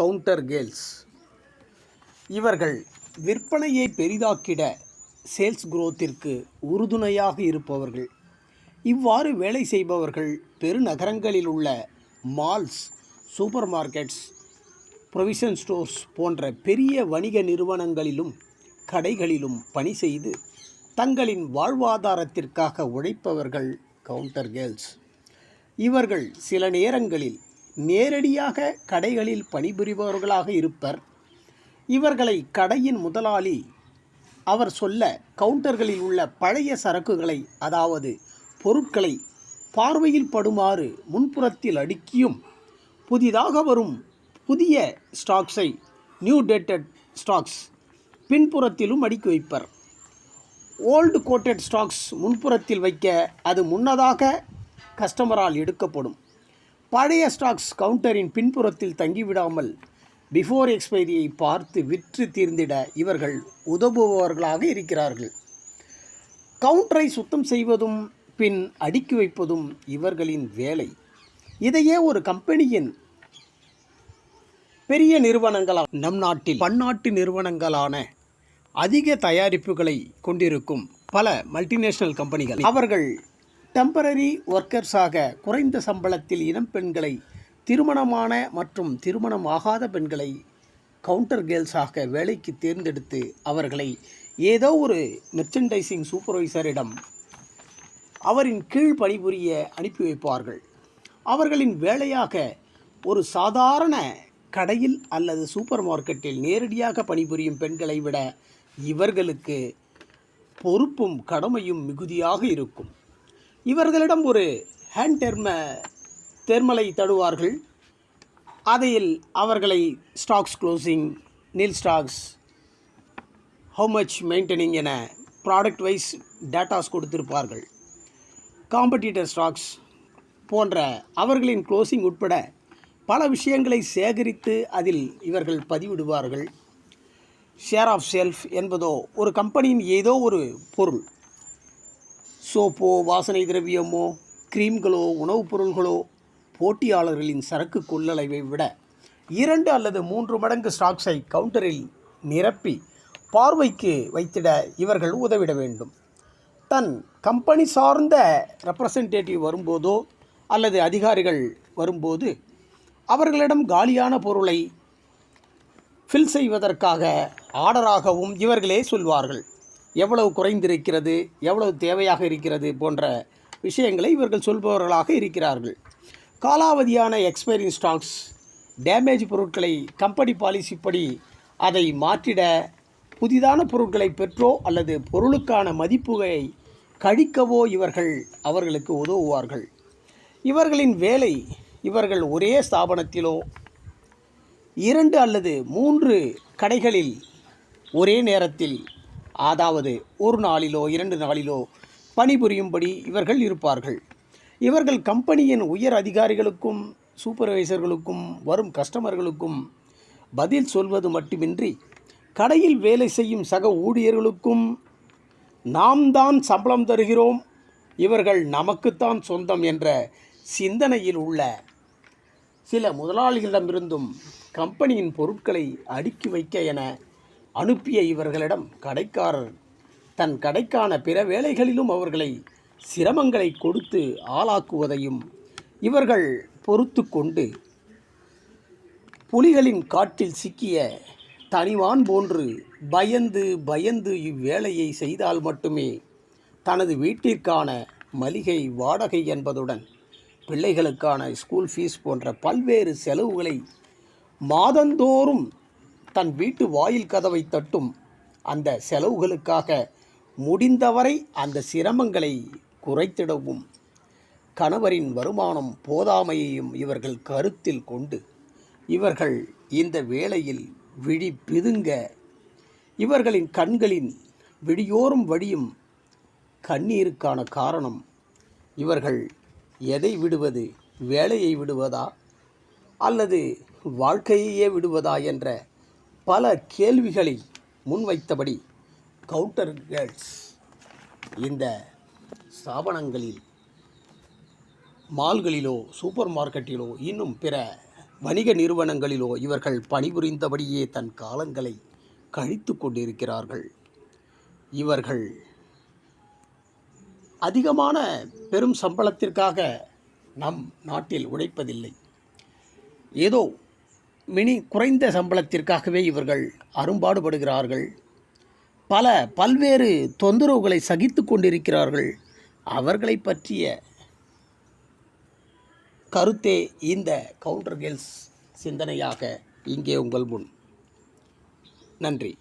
Counter girls. இவர்கள் விற்பனையை பெரிதாக்கிட sales குரோத்திற்கு உறுதுணையாக இருப்பவர்கள். இவ்வாறு வேலை செய்பவர்கள் பெருநகரங்களில் உள்ள malls super markets provision stores போன்ற பெரிய வணிக நிறுவனங்களிலும் கடைகளிலும் பணி செய்து தங்களின் வாழ்வாதாரத்திற்காக உழைப்பவர்கள் கவுண்டர் கேர்ள்ஸ். இவர்கள் சில நேரங்களில் நேரடியாக கடைகளில் பணிபுரிபவர்களாக இருப்பர். இவர்களை கடையின் முதலாளி அவர் சொல்ல கவுண்டர்களில் உள்ள பழைய சரக்குகளை அதாவது பொருட்களை பார்வையில் படுமாறு முன்புறத்தில் அடுக்கியும் புதிதாக வரும் புதிய ஸ்டாக்ஸை நியூ டேட்டட் ஸ்டாக்ஸ் பின்புறத்திலும் அடுக்கி வைப்பர். ஓல்டு கோட்டட் ஸ்டாக்ஸ் முன்புறத்தில் வைக்க அது முன்னதாக கஸ்டமரால் எடுக்கப்படும். பழைய ஸ்டாக்ஸ் கவுண்டரின் பின்புறத்தில் தங்கிவிடாமல் பிஃபோர் எக்ஸ்பைரியை பார்த்து விற்று தீர்ந்திட இவர்கள் உதவுபவர்களாக இருக்கிறார்கள். கவுண்டரை சுத்தம் செய்வதும் பின் அடுக்கி வைப்பதும் இவர்களின் வேலை. இதையே ஒரு கம்பெனியின் பெரிய நிறுவனங்களால் நம் நாட்டில் பன்னாட்டு நிறுவனங்களான அதிக தயாரிப்புகளை கொண்டிருக்கும் பல மல்டிநேஷனல் கம்பெனிகள் அவர்கள் டெம்பரரி ஒர்க்கர்ஸாக குறைந்த சம்பளத்தில் இளம் பெண்களை திருமணமான மற்றும் திருமணம் ஆகாத பெண்களை கவுண்டர் கேர்ள்ஸாக வேலைக்கு தேர்ந்தெடுத்து அவர்களை ஏதோ ஒரு மெர்ச்சன்டைசிங் சூப்பர்வைசரிடம் அவரின் கீழ் பணிபுரிய அனுப்பி வைப்பார்கள். அவர்களின் வேலையாக ஒரு சாதாரண கடையில் அல்லது சூப்பர் மார்க்கெட்டில் நேரடியாக பணிபுரியும் பெண்களை விட இவர்களுக்கு பொறுப்பும் கடமையும் மிகுதியாக இருக்கும். இவர்களிடம் ஒரு ஹேண்ட் டெர்ம தெர்மலை தடுவார்கள். அதில் அவர்களை ஸ்டாக்ஸ் க்ளோசிங் நீல் ஸ்டாக்ஸ் ஹவு மச் மெயின்டெனிங் என ப்ராடக்ட் வைஸ் டேட்டாஸ் கொடுத்திருப்பார்கள். காம்படிட்டர் ஸ்டாக்ஸ் போன்ற அவர்களின் க்ளோசிங் உட்பட பல விஷயங்களை சேகரித்து அதில் இவர்கள் பதிவிடுவார்கள். ஷேர் ஆஃப் செல்ஃப் என்பதோ ஒரு கம்பெனியின் ஏதோ ஒரு பொருள். சோப்போ வாசனை திரவியமோ கிரீம்களோ உணவுப் பொருள்களோ போட்டியாளர்களின் சரக்கு கொள்ளளவை விட இரண்டு அல்லது மூன்று மடங்கு ஸ்டாக்ஸை கவுண்டரில் நிரப்பி பார்வைக்கு வைத்திட இவர்கள் உதவிட வேண்டும். தன் கம்பெனி சார்ந்த ரெப்ரசன்டேட்டிவ் வரும்போதோ அல்லது அதிகாரிகள் வரும்போது அவர்களிடம் காலியான பொருளை ஃபில் செய்வதற்காக ஆர்டராகவும் இவர்களே சொல்வார்கள். எவ்வளவு குறைந்திருக்கிறது எவ்வளவு தேவையாக இருக்கிறது போன்ற விஷயங்களை இவர்கள் சொல்பவர்களாக இருக்கிறார்கள். காலாவதியான எக்ஸ்பைரிங் ஸ்டாக்ஸ் டேமேஜ் பொருட்களை கம்பெனி பாலிசி படி அதை மாற்றிட புதிதான பொருட்களை பெற்றோ அல்லது பொருளுக்கான மதிப்புகளை கழிக்கவோ இவர்கள் அவர்களுக்கு உதவுவார்கள். இவர்களின் வேலை இவர்கள் ஒரே ஸ்தாபனத்திலோ இரண்டு அல்லது மூன்று கடைகளில் ஒரே நேரத்தில் அதாவது ஒரு நாளிலோ இரண்டு நாளிலோ பணிபுரியும்படி இவர்கள் இருப்பார்கள். இவர்கள் கம்பெனியின் உயர் அதிகாரிகளுக்கும் சூப்பர்வைசர்களுக்கும் வரும் கஸ்டமர்களுக்கும் பதில் சொல்வது மட்டுமின்றி கடையில் வேலை செய்யும் சக ஊழியர்களுக்கும் நாம் தான் சம்பளம் தருகிறோம். இவர்கள் நமக்குத்தான் சொந்தம் என்ற சிந்தனையில் உள்ள சில முதலாளிகளிடமிருந்தும் கம்பெனியின் பொருட்களை அடுக்கி வைக்க என அனுப்பிய இவர்களிடம் கடைக்காரர் தன் கடைக்கான பிற வேலைகளிலும் அவர்களை சிரமங்களை கொடுத்து ஆளாக்குவதையும் இவர்கள் பொறுத்து கொண்டு புலிகளின் காட்டில் சிக்கிய தனிவான் போன்று பயந்து பயந்து இவ்வேலையை செய்தால் மட்டுமே தனது வீட்டிற்கான மளிகை வாடகை என்பதுடன் பிள்ளைகளுக்கான ஸ்கூல் ஃபீஸ் போன்ற பல்வேறு செலவுகளை மாதந்தோறும் தன் வீட்டு வாயில் கதவை தட்டும் அந்த செலவுகளுக்காக முடிந்தவரை அந்த சிரமங்களை குறைத்திடவும். கணவரின் வருமானம் போதாமையையும் இவர்கள் கருத்தில் கொண்டு இவர்கள் இந்த வேளையில் விழி பிதுங்க இவர்களின் கண்களின் விடியோறும் வழியும் கண்ணீருக்கான காரணம். இவர்கள் எதை விடுவது வேலையை விடுவதா அல்லது வாழ்க்கையையே விடுவதா என்ற பல கேள்விகளை முன்வைத்தபடி கவுண்டர் கேர்ள்ஸ் இந்த ஸ்தாபனங்களில் மால்களிலோ சூப்பர் மார்க்கெட்டிலோ இன்னும் பிற வணிக நிறுவனங்களிலோ இவர்கள் பணிபுரிந்தபடியே தன் காலங்களை கழித்து கொண்டிருக்கிறார்கள். இவர்கள் அதிகமான பெரும் சம்பளத்திற்காக நம் நாட்டில் உழைப்பதில்லை. ஏதோ மினி குறைந்த சம்பளத்திற்காகவே இவர்கள் அரும்பாடுபடுகிறார்கள். பல பல்வேறு தொந்தரவுகளை சகித்து கொண்டிருக்கிறார்கள். அவர்களை பற்றிய கருத்தே இந்த கவுண்டர் கேர்ள்ஸ் சிந்தனையாக இங்கே உங்கள் முன். நன்றி.